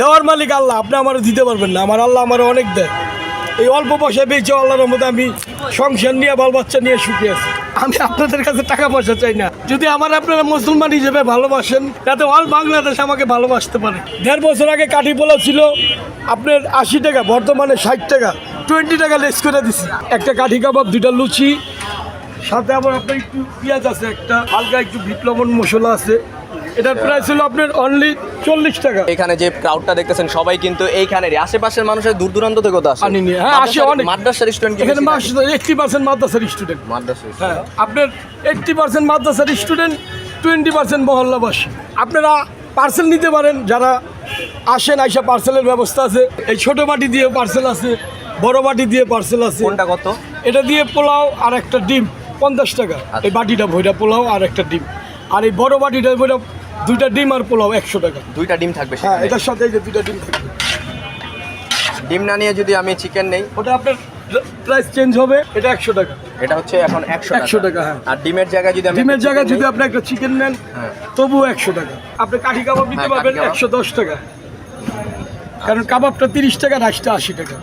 দেওয়ার মালিক আল্লাহ, আপনি আমার দিতে পারবেন না। আমার আল্লাহ আমার অনেক দেয়। এই অল্প পয়সা বেঁচে আল্লাহর মধ্যে আমি সংসার নিয়ে, বাল বাচ্চা নিয়ে সুখী আছি। আমি আপনাদের কাছে টাকা পয়সা চাই না। যদি আমার আপনারা মুসলমান হিসেবে ভালোবাসেন যাতে অল বাংলাদেশ আমাকে ভালোবাসতে পারে। দেড় বছর আগে কাঠি পোলা ছিল, আপনার আশি টাকা, বর্তমানে ষাট টাকা, টোয়েন্টি টাকা লেস করে দিছি। একটা কাঠি কাবাব, দুইটা লুচি, সাথে আবার আপনার একটু পেঁয়াজ আছে একটা, হালকা একটু বিট লবণ মশলা আছে। এটার প্রাইস হলো আপনার অনলি চল্লিশ টাকা। এখানে যে ক্রাউডটা দেখতেছেন সবাই কিন্তু এইখানেরই। আশেপাশের মানুষের দূর দূরান্ত থেকে তো আসে। হ্যাঁ, আসে অনেক। মাদ্রাসা রেস্টুরেন্ট এখানে এইটটি পার্সেন্ট মাদ্রাসার স্টুডেন্ট মাদ্রাসা হ্যাঁ আপনার এইটটি পার্সেন্ট মাদ্রাসার স্টুডেন্ট টোয়েন্টি পার্সেন্ট মহল্লাবাসী। আপনারা পার্সেল নিতে পারেন যারা আসেন আইসা পার্সেলের ব্যবস্থা আছে। এই ছোট বাটি দিয়ে পার্সেল আছে বড় বাটি দিয়ে পার্সেল আছে। কোনটা কত? এটা দিয়ে পোলাও আর একটা ডিম পঞ্চাশ টাকা। এই বাটিটা ভইটা পোলাও আর একটা ডিম। আর এই বড় বাটিটা ভইটা দুইটা ডিম আর পোলাও একশো টাকা। দুইটা ডিম থাকবে হ্যাঁ এটার সাথে এই যে দুইটা ডিম থাকবে। ডিম না নিয়ে যদি আমি চিকেন নেই ওটা আপনার প্রাইস চেঞ্জ হবে এটা একশো টাকা। এটা হচ্ছে এখন একশো 100 টাকা, হ্যাঁ। আর ডিমের জায়গায় যদি ডিমের জায়গায় যদি আপনি একটা চিকেন নেন হ্যাঁ। তবুও একশো টাকা। আপনি কাঠি কাবাব নিতে হ্যাঁ, পারবেন একশো দশ টাকা। কারণ কাবাবটা তিরিশ টাকা রাইসটা আশি টাকা।